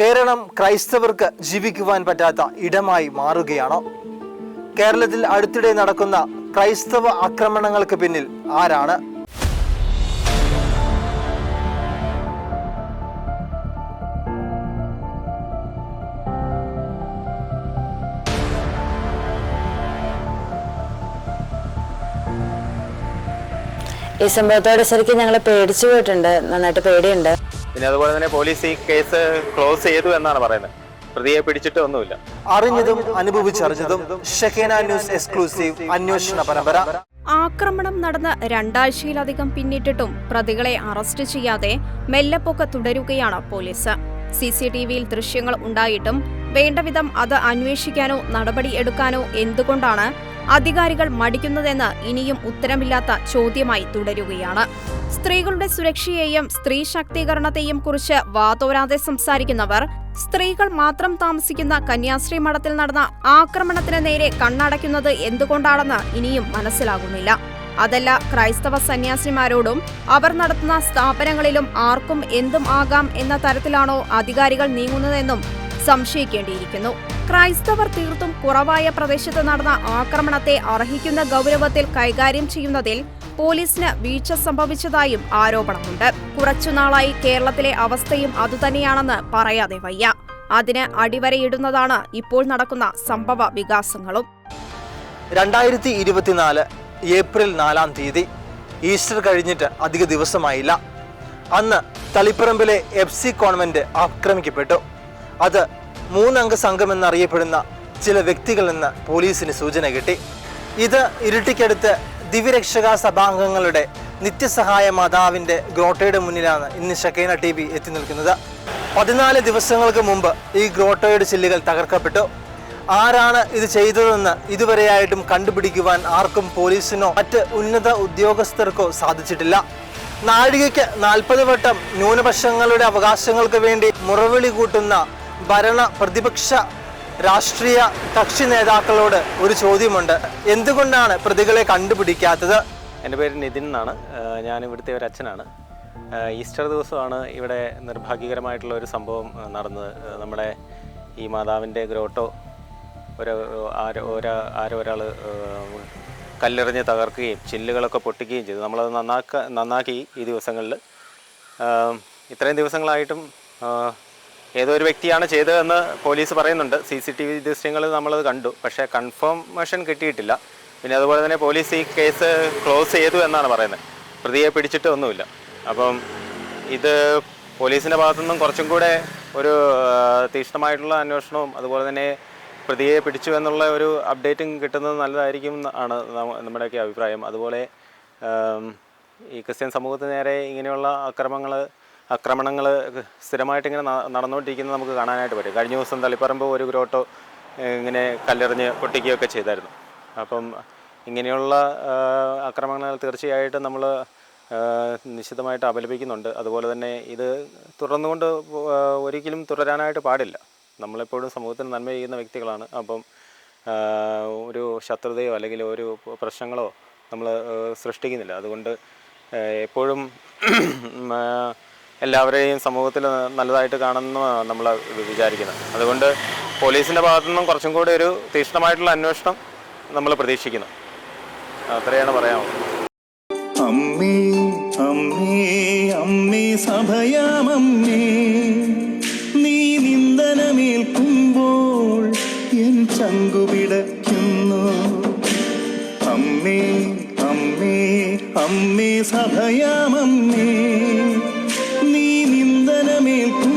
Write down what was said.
കേരളം ക്രൈസ്തവർക്ക് ജീവിക്കുവാൻ പറ്റാത്ത ഇടമായി മാറുകയാണോ. കേരളത്തിൽ അടുത്തിടെ നടക്കുന്ന ക്രൈസ്തവ ആക്രമണങ്ങൾക്ക് പിന്നിൽ ആരാണ്? ഈ സംഭവത്തോടെ ശരിക്കും ഞങ്ങൾ പേടിച്ചു പോയിട്ടുണ്ട്. നന്നായിട്ട് പേടിയുണ്ട്. പിന്നെ അതുപോലെ തന്നെ പോലീസ് ഈ കേസ് ക്ലോസ് ചെയ്തു എന്നാണ് പറയുന്നത്. പ്രതിയെ പിടിച്ചിട്ട് ഒന്നുമില്ല. അറിഞ്ഞതും അനുഭവിച്ചറിഞ്ഞതും ന്യൂസ് എക്സ്ക്ലൂസീവ് അന്വേഷണ പരമ്പര. ആക്രമണം നടന്ന് രണ്ടാഴ്ചയിലധികം പിന്നിട്ടിട്ടും പ്രതികളെ അറസ്റ്റ് ചെയ്യാതെ മെല്ലപ്പൊക്ക തുടരുകയാണ് പോലീസ്. സി സി ടി വിയിൽ ദൃശ്യങ്ങൾ ഉണ്ടായിട്ടും വേണ്ടവിധം അത് അന്വേഷിക്കാനോ നടപടി എടുക്കാനോ എന്തുകൊണ്ടാണ് അധികാരികൾ മടിക്കുന്നതെന്ന് ഇനിയും ഉത്തരമില്ലാത്ത ചോദ്യമായി തുടരുകയാണ്. സ്ത്രീകളുടെ സുരക്ഷയെയും സ്ത്രീ ശാക്തീകരണത്തെയും കുറിച്ച് വാതോരാതെ സംസാരിക്കുന്നവർ സ്ത്രീകൾ മാത്രം താമസിക്കുന്ന കന്യാശ്രീ മഠത്തിൽ നടന്ന ആക്രമണത്തിന് നേരെ കണ്ണടയ്ക്കുന്നത് എന്തുകൊണ്ടാണെന്ന് ഇനിയും മനസ്സിലാകുന്നില്ല. അതല്ല ക്രൈസ്തവ സന്യാസിമാരോടും അവർ നടത്തുന്ന സ്ഥാപനങ്ങളിലും ആർക്കും എന്തും ആകാം എന്ന തരത്തിലാണോ അധികാരികൾ നീങ്ങുന്നതെന്നും സംശയിക്കേണ്ടിയിരിക്കുന്നു. ക്രൈസ്തവർ തീർത്തും കുറവായ പ്രദേശത്ത് നടന്ന ആക്രമണത്തെ അർഹിക്കുന്ന ഗൗരവത്തിൽ കൈകാര്യം ചെയ്യുന്നതിൽ പോലീസിന് വീഴ്ച സംഭവിച്ചതായും ആരോപണമുണ്ട്. കുറച്ചുനാളായി കേരളത്തിലെ അവസ്ഥയും അതുതന്നെയാണെന്ന് പറയാതെ വയ്യ. അതിന് അടിവരയിടുന്നതാണ് ഇപ്പോൾ നടക്കുന്ന സംഭവ വികാസങ്ങളും. രണ്ടായിരത്തി ഇരുപത്തിനാല് ഏപ്രിൽ നാലാം തീയതി ഈസ്റ്റർ കഴിഞ്ഞിട്ട് അധിക ദിവസമായില്ല. അന്ന് തളിപ്പറമ്പിലെ എഫ് സി കോൺവെന്റ് ആക്രമിക്കപ്പെട്ടു. അത് മൂന്നംഗ സംഘം എന്നറിയപ്പെടുന്ന ചില വ്യക്തികളെന്ന് പോലീസിന് സൂചന കിട്ടി. ഇത് ഇരുട്ടിക്കടുത്ത് ദിവ്യരക്ഷക സഭാംഗങ്ങളുടെ നിത്യസഹായ മാതാവിന്റെ ഗ്രോട്ടയുടെ മുന്നിലാണ് ഇന്ന് ഷക്കൈന ടി വി എത്തി നിൽക്കുന്നത്. പതിനാല് ദിവസങ്ങൾക്ക് മുമ്പ് ഈ ഗ്രോട്ടോയുടെ ചില്ലുകൾ തകർക്കപ്പെട്ടു. ആരാണ് ഇത് ചെയ്തതെന്ന് ഇതുവരെയായിട്ടും കണ്ടുപിടിക്കുവാൻ ആർക്കും പോലീസിനോ മറ്റ് ഉന്നത ഉദ്യോഗസ്ഥർക്കോ സാധിച്ചിട്ടില്ല. നാഴികയ്ക്ക് നാൽപ്പത് വട്ടം ന്യൂനപക്ഷങ്ങളുടെ അവകാശങ്ങൾക്ക് വേണ്ടി മുറവിളി കൂട്ടുന്ന ഭരണ പ്രതിപക്ഷ രാഷ്ട്രീയ കക്ഷി നേതാക്കളോട് ഒരു ചോദ്യമുണ്ട്. എന്തുകൊണ്ടാണ് പ്രതികളെ കണ്ടുപിടിക്കാത്തത്? എന്റെ പേര് നിതിൻ എന്നാണ്. ഞാൻ ഇവിടുത്തെ ഒരു അച്ഛനാണ്. ഈസ്റ്റർ ദിവസമാണ് ഇവിടെ നിർഭാഗ്യകരമായിട്ടുള്ള ഒരു സംഭവം നടന്നത്. നമ്മുടെ ഈ മാതാവിന്റെ ഗ്രോട്ടോ ഒരു ആരോ ഒരാ ആരോ ഒരാൾ കല്ലെറിഞ്ഞ് തകർക്കുകയും ചില്ലുകളൊക്കെ പൊട്ടിക്കുകയും ചെയ്തു. നമ്മളത് നന്നാക്ക നന്നാക്കി ഈ ദിവസങ്ങളിൽ. ഇത്രയും ദിവസങ്ങളായിട്ടും ഏതോ ഒരു വ്യക്തിയാണ് ചെയ്തതെന്ന് പോലീസ് പറയുന്നുണ്ട്. സി സി ടി വി ദൃശ്യങ്ങൾ നമ്മളത് കണ്ടു. പക്ഷേ കൺഫർമേഷൻ കിട്ടിയിട്ടില്ല. പിന്നെ അതുപോലെ തന്നെ പോലീസ് ഈ കേസ് ക്ലോസ് ചെയ്തു എന്നാണ് പറയുന്നത്. പ്രതിയെ പിടിച്ചിട്ട് ഒന്നുമില്ല. അപ്പം ഇത് പോലീസിന്റെ ഭാഗത്തുനിന്നും കുറച്ചും കൂടെ ഒരു തീക്ഷ്ണമായിട്ടുള്ള അന്വേഷണവും അതുപോലെ തന്നെ പ്രതിയെ പിടിച്ചു എന്നുള്ള ഒരു അപ്ഡേറ്റും കിട്ടുന്നത് നല്ലതായിരിക്കും ആണ് നമ്മുടെയൊക്കെ അഭിപ്രായം. അതുപോലെ ഈ ക്രിസ്ത്യൻ സമൂഹത്തിന് നേരെ ഇങ്ങനെയുള്ള അക്രമങ്ങൾ ആക്രമണങ്ങൾ സ്ഥിരമായിട്ട് ഇങ്ങനെ നടന്നുകൊണ്ടിരിക്കുന്നത് നമുക്ക് കാണാനായിട്ട് പറ്റും. കഴിഞ്ഞ ദിവസം തളിപ്പറമ്പ് ഒരു ഗ്രോട്ടോ ഇങ്ങനെ കല്ലെറിഞ്ഞ് പൊട്ടിക്കുകയൊക്കെ ചെയ്തായിരുന്നു. അപ്പം ഇങ്ങനെയുള്ള ആക്രമണങ്ങൾ തീർച്ചയായിട്ടും നമ്മൾ നിശ്ചിതമായിട്ട് അപലപിക്കുന്നുണ്ട്. അതുപോലെ തന്നെ ഇത് തുടർന്നുകൊണ്ട് ഒരിക്കലും തുടരാനായിട്ട് പാടില്ല. നമ്മളെപ്പോഴും സമൂഹത്തിന് നന്മ ചെയ്യുന്ന വ്യക്തികളാണ്. അപ്പം ഒരു ശത്രുതയോ അല്ലെങ്കിൽ ഒരു പ്രശ്നങ്ങളോ നമ്മൾ സൃഷ്ടിക്കുന്നില്ല. അതുകൊണ്ട് എപ്പോഴും എല്ലാവരെയും സമൂഹത്തിൽ നല്ലതായിട്ട് കാണുന്ന നമ്മൾ വിചാരിക്കുന്നത് അതുകൊണ്ട് പോലീസിന്റെ ഭാഗത്തു നിന്നും കുറച്ചും കൂടി ഒരു തീക്ഷ്ണമായിട്ടുള്ള അന്വേഷണം നമ്മൾ പ്രതീക്ഷിക്കുന്നു. അത്രയാണ് പറയാനുള്ളത്. അമ്മേ അമ്മേ അമ്മേ സഭയാമമ്മേ നീ എൻ അമ്മേ അമ്മേ അമ്മേ സഭയാമമ്മേ നീ നിന്ദനമേൽക്കുമ്പോൾ